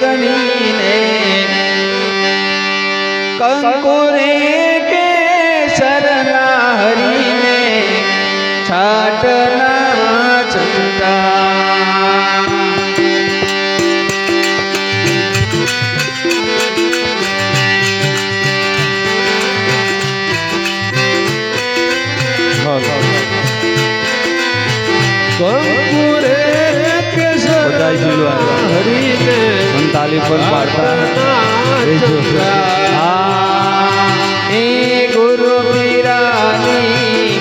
ધણીને કંકુરે કેસરના હરીને છાટના ચંદા કેસર બધા જીલો આવ્યા. હરીને સંતાલી પર પાડતા એ ગુરુ પીરાની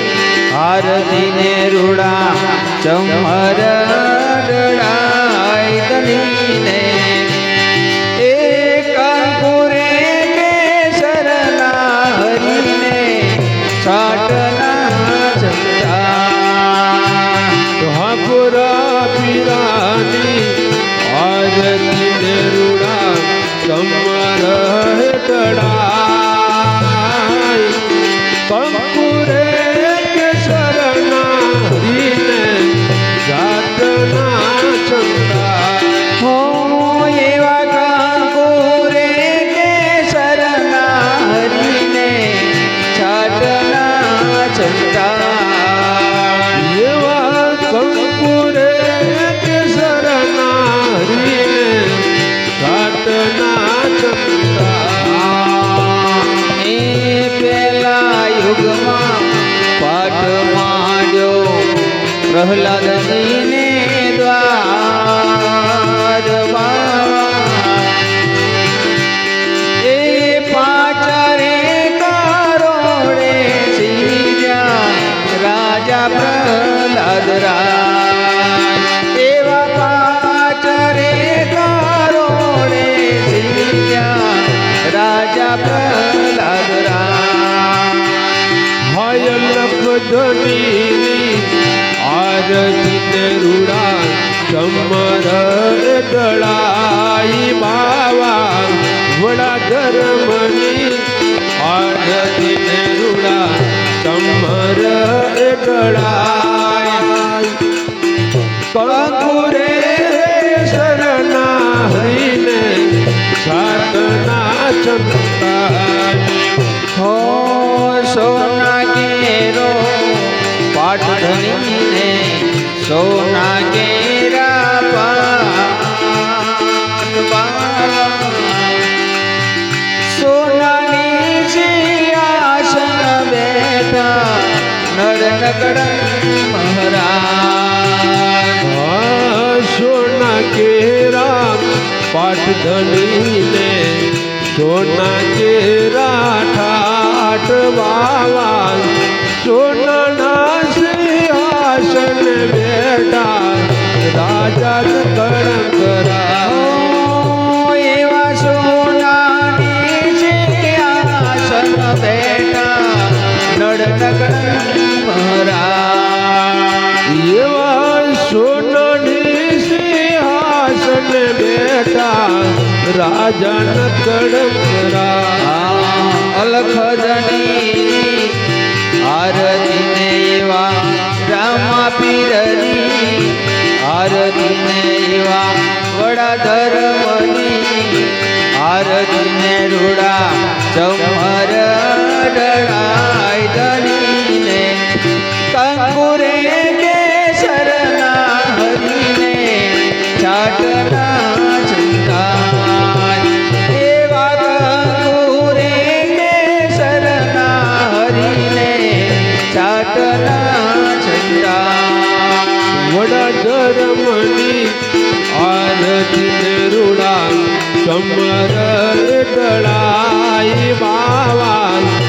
આરતીને રૂડા ચમર રડાય પ્રહલાદને દ્વાર એ પાચરે કરોડે સીર્યા રાજા પ્રહલાદ રાય. એવા પાચરે કરોડે સીર્યા રાજા પ્રહલાદ ને રૂડા કમર દળાઈ બાવા વડા ધર્મની આરતી ને રૂડા કમર દળાઈ. કંકુરે શરણા હરીને સાતના ચંદા પાટધણીને સોના કેરા સોનાની સિંહાસન બેઠા નર મહારાજ. સોના કેરા પાટધણીને સોના કેરા ઠાઠ વાવા. સોનાના ધર્મની આરતીને રૂડા ચમર આરતી ને રૂડા કમર દળાઈ બાવા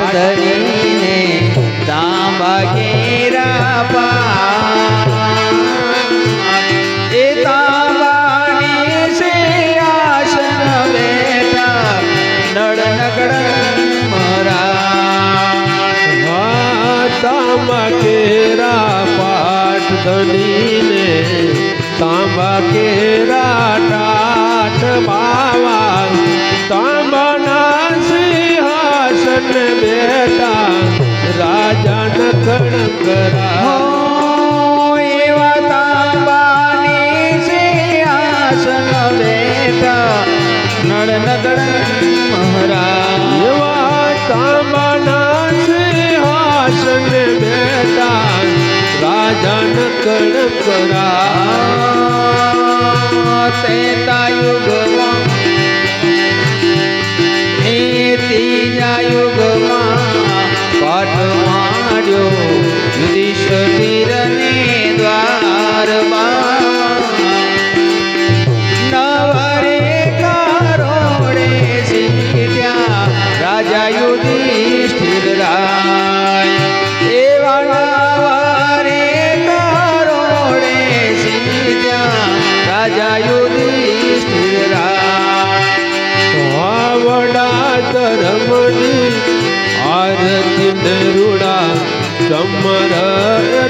પાટ ધરીને તાંબા ઘેરા પા એ તાંબાની સે આસન બેઠા નડ નગડ મરા તાંબા કેરા ટાટ બાવા કરા તેતા યુગમાં એ ત્રીજા યુગમાં પાઠ યુધિષ્ઠિર. વડા ધર્મની આરતી નરુડા ચમર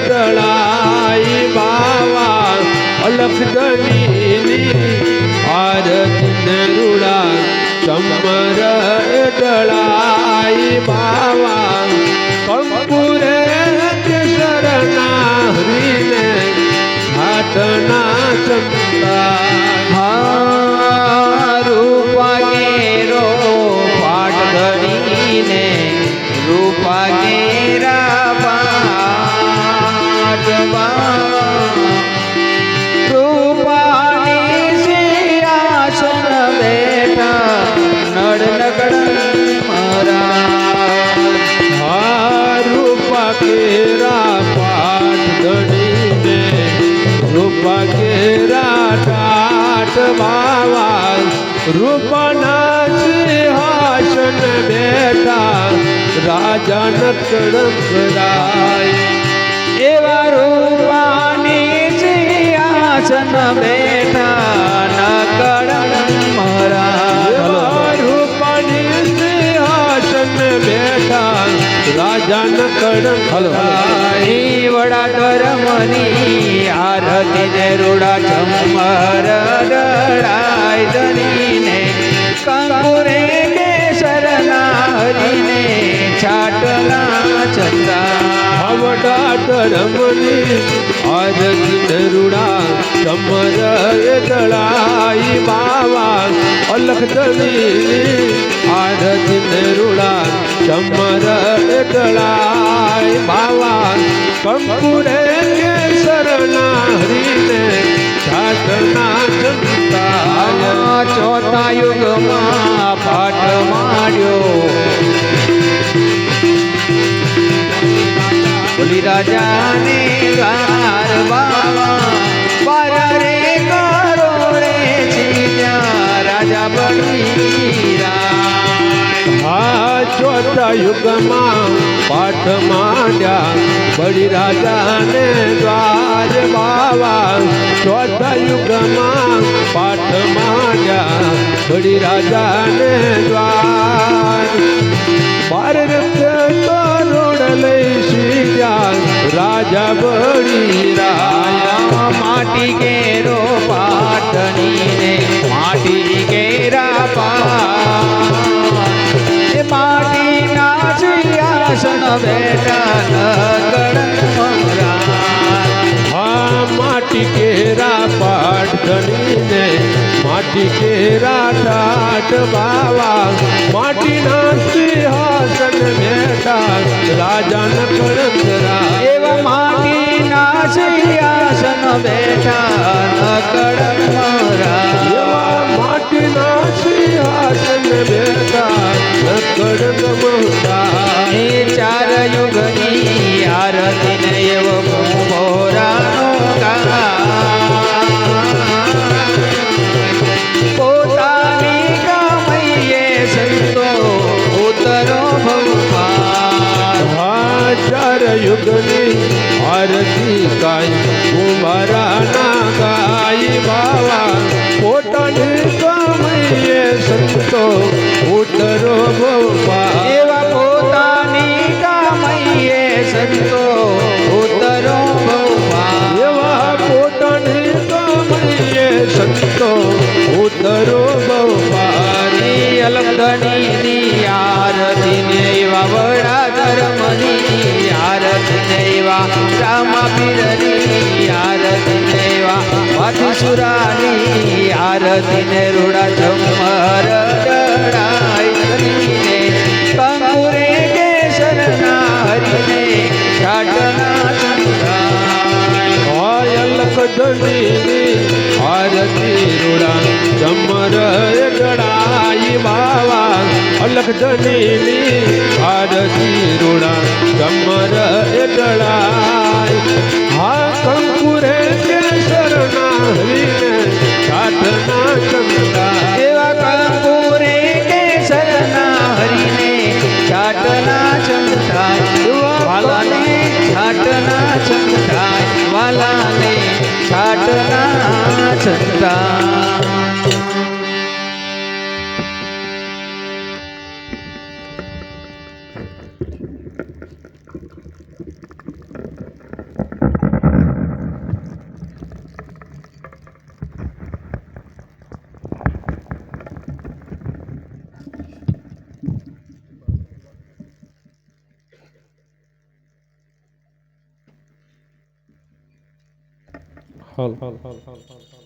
દળાઈ બાવા. અલખ ધનીની આરતી નરુડા ચમર દળાઈ રૂપના સિંહાસન બેઠા રાજા નકડકરાય એવા રૂપાની સિંહાસન બેઠા નકડ મરા રૂપાની સિંહાસન બેઠા રાજા નકડકરાય વડા ધર્મની આરતી ને રૂડા ચમર આવડા ધર્મની આરતી નરુડા સમર દળાઈ બાવા. અલખ ધની આરતી નરુડા સમર દળાઈ બાવા. કંકુરે શરણા હરીને સાધના આ ચોથા યુગમાં પાઠ માંડ્યો યુગમાં પાઠ માંડ્યા બળી રાજાને દ્વાર બાવા ચોથા યુગમાં પાઠ માંડ્યા બળી રાજાને દ્વાર. બાર લઈ સીધ્યા. રાજા બળી રાયા. માટી કેરો પાટણી માટી કેરા ટાટ બાવા માટીના સિંહાસન બેઠા રાજા નકળતરા એવા માટીના સિંહાસન બેઠા નકળ મરા એવા માટીના સિંહાસન બેઠા નકળ આરતી પીરની આરતી ને એવા મથુસુરાની આરતી ને રૂડા ઝમર ડડાઈ કરીને કંકુરે કેસરના હરીને છાટના ચંદ્રાય અલખ ધની આરતી રૂડા બાવા અલખ ધની આરતી રૂડા કમર એડળાય હા, કંકુરે શરણા હરીને કાઠના ચંદા એવા કંકુરે કેસરના હરીને સાધના ચમતા વાલાને સાધના ચમતા વાલાને છાટના hal. hal, hal, hal, hal, hal.